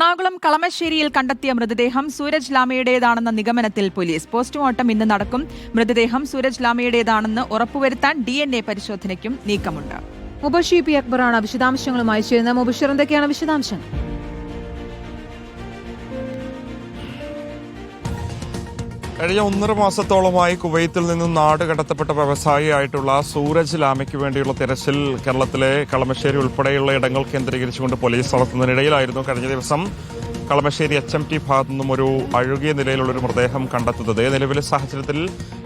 എറണാകുളം കളമശ്ശേരിയിൽ കണ്ടെത്തിയ മൃതദേഹം സൂരജ് ലാമയുടേതാണെന്ന നിഗമനത്തിൽ പോലീസ്. പോസ്റ്റ്മോർട്ടം ഇന്ന് നടക്കും. മൃതദേഹം സൂരജ് ലാമയുടേതാണെന്ന് ഉറപ്പുവരുത്താൻ ഡി എൻ എ പരിശോധനയ്ക്കും നീക്കമുണ്ട്. മുബഷി പി അക്ബറാണ് വിശദാംശങ്ങളുമായി ചേരുന്നത്. മുബഷീർ എന്തൊക്കെയാണ് വിശദാംശങ്ങൾ? കഴിഞ്ഞ ഒന്നര മാസത്തോളമായി കുവൈത്തിൽ നിന്നും നാട് കടത്തപ്പെട്ട വ്യവസായിയായിട്ടുള്ള സൂരജ് ലാമയ്ക്ക് വേണ്ടിയുള്ള തിരച്ചിൽ കേരളത്തിലെ കളമശ്ശേരി ഉൾപ്പെടെയുള്ള ഇടങ്ങൾ കേന്ദ്രീകരിച്ചുകൊണ്ട് പോലീസ് നടത്തുന്നതിനിടയിലായിരുന്നു കഴിഞ്ഞ ദിവസം കളമശ്ശേരി എച്ച് എം ടി ഭാഗത്തു നിന്നും ഒരു അഴുകിയ നിലയിലുള്ള ഒരു മൃതദേഹം കണ്ടെത്തുന്നത്. നിലവിലെ സാഹചര്യത്തിൽ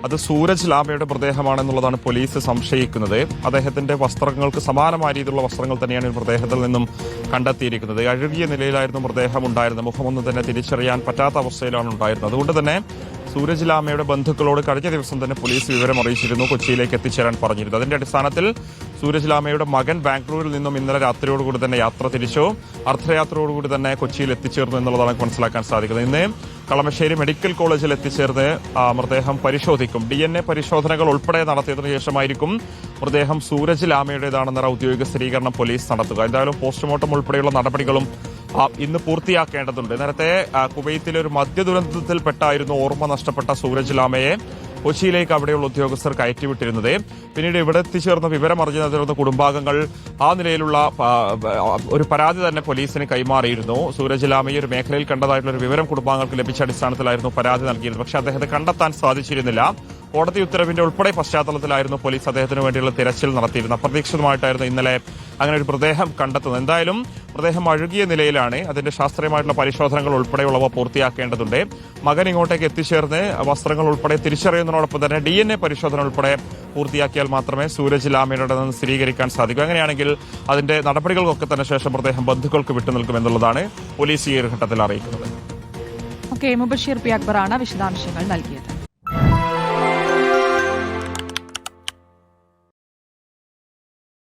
അത് സൂരജ് ലാമയുടെ മൃതദേഹമാണെന്നുള്ളതാണ് പോലീസ് സംശയിക്കുന്നത്. അദ്ദേഹത്തിന്റെ വസ്ത്രങ്ങൾക്ക് സമാനമായ രീതിയിലുള്ള വസ്ത്രങ്ങൾ തന്നെയാണ് ഈ മൃതദേഹത്തിൽ നിന്നും കണ്ടെത്തിയിരിക്കുന്നത്. അഴുകിയ നിലയിലായിരുന്നു മൃതദേഹം ഉണ്ടായിരുന്നത്. മുഖമൊന്നും തന്നെ തിരിച്ചറിയാൻ പറ്റാത്ത അവസ്ഥയിലാണ് ഉണ്ടായിരുന്നത്. അതുകൊണ്ട് തന്നെ സൂരജ് ലാമയുടെ ബന്ധുക്കളോട് കഴിഞ്ഞ ദിവസം തന്നെ പോലീസ് വിവരം അറിയിച്ചിരുന്നു കൊച്ചിയിലേക്ക് എത്തിച്ചേരാൻ പറഞ്ഞിരുന്നു. അതിന്റെ അടിസ്ഥാനത്തിൽ സൂരജ് ലാമയുടെ മകൻ ബാംഗ്ലൂരിൽ നിന്നും ഇന്നലെ രാത്രിയോടുകൂടി തന്നെ യാത്ര തിരിച്ചു. അർദ്ധരാത്രിയോടുകൂടി തന്നെ കൊച്ചിയിൽ എത്തിച്ചേർന്നു എന്നുള്ളതാണ് മനസ്സിലാക്കാൻ സാധിക്കുന്നത്. ഇന്ന് കളമശ്ശേരി മെഡിക്കൽ കോളേജിൽ എത്തിച്ചേർന്ന് മൃതദേഹം പരിശോധിക്കും. ഡി എൻ എ പരിശോധനകൾ ഉൾപ്പെടെ നടത്തിയതിനു ശേഷമായിരിക്കും മൃതദേഹം സൂരജ് ലാമയുടേതാണെന്ന ഔദ്യോഗിക സ്ഥിരീകരണം പോലീസ് നടത്തുക. എന്തായാലും പോസ്റ്റ്മോർട്ടം ഉൾപ്പെടെയുള്ള നടപടികളും ഇന്ന് പൂർത്തിയാക്കേണ്ടതുണ്ട്. നേരത്തെ കുവൈത്തിലെ ഒരു മദ്യ ദുരന്തത്തിൽപ്പെട്ടായിരുന്നു ഓർമ്മ നഷ്ടപ്പെട്ട സൂരജ് ലാമയെ. കൊച്ചിയിലേക്ക് അവിടെയുള്ള ഉദ്യോഗസ്ഥർ കയറ്റിവിട്ടിരുന്നത്. പിന്നീട് ഇവിടെ എത്തിച്ചേർന്ന വിവരം അറിഞ്ഞതിനെ തുടർന്ന് കുടുംബാംഗങ്ങൾ ആ നിലയിലുള്ള ഒരു പരാതി തന്നെ പോലീസിന് കൈമാറിയിരുന്നു. സൂരജ് ലാമയെ ഒരു മേഖലയിൽ കണ്ടതായിട്ടുള്ള ഒരു വിവരം കുടുംബാംഗങ്ങൾക്ക് ലഭിച്ച അടിസ്ഥാനത്തിലായിരുന്നു പരാതി നൽകിയിരുന്നത്. പക്ഷേ അദ്ദേഹത്തെ കണ്ടെത്താൻ സാധിച്ചിരുന്നില്ല. കോടതി ഉത്തരവിന്റെ ഉൾപ്പെടെ പശ്ചാത്തലത്തിലായിരുന്നു പോലീസ് അദ്ദേഹത്തിന് വേണ്ടിയുള്ള തിരച്ചിൽ നടത്തിയിരുന്നത്. അപ്രതീക്ഷിതമായിട്ടായിരുന്നു ഇന്നലെ അങ്ങനെ ഒരു മൃതദേഹം കണ്ടെത്തുന്നത്. എന്തായാലും മൃതദേഹം അഴുകിയ നിലയിലാണ് അതിന്റെ ശാസ്ത്രീയമായിട്ടുള്ള പരിശോധനകൾ ഉൾപ്പെടെയുള്ളവ പൂർത്തിയാക്കേണ്ടതുണ്ട്. മകൻ ഇങ്ങോട്ടേക്ക് എത്തിച്ചേർന്ന് വസ്ത്രങ്ങൾ ഉൾപ്പെടെ തിരിച്ചറിയുന്നതിനോടൊപ്പം തന്നെ ഡി എൻ എ പരിശോധന ഉൾപ്പെടെ പൂർത്തിയാക്കിയാൽ മാത്രമേ സൂരജ് ലാമയുടേതെന്ന് സ്ഥിരീകരിക്കാൻ സാധിക്കൂ. അങ്ങനെയാണെങ്കിൽ അതിന്റെ നടപടികൾക്കൊക്കെ തന്നെ ശേഷം മൃതദേഹം ബന്ധുക്കൾക്ക് വിട്ടുനിൽക്കുമെന്നുള്ളതാണ് പോലീസ് ഈ ഘട്ടത്തിൽ അറിയിക്കുന്നത്. മുബഷീർ പി അക്ബറാണ് വിശദാംശങ്ങൾ നൽകിയത്.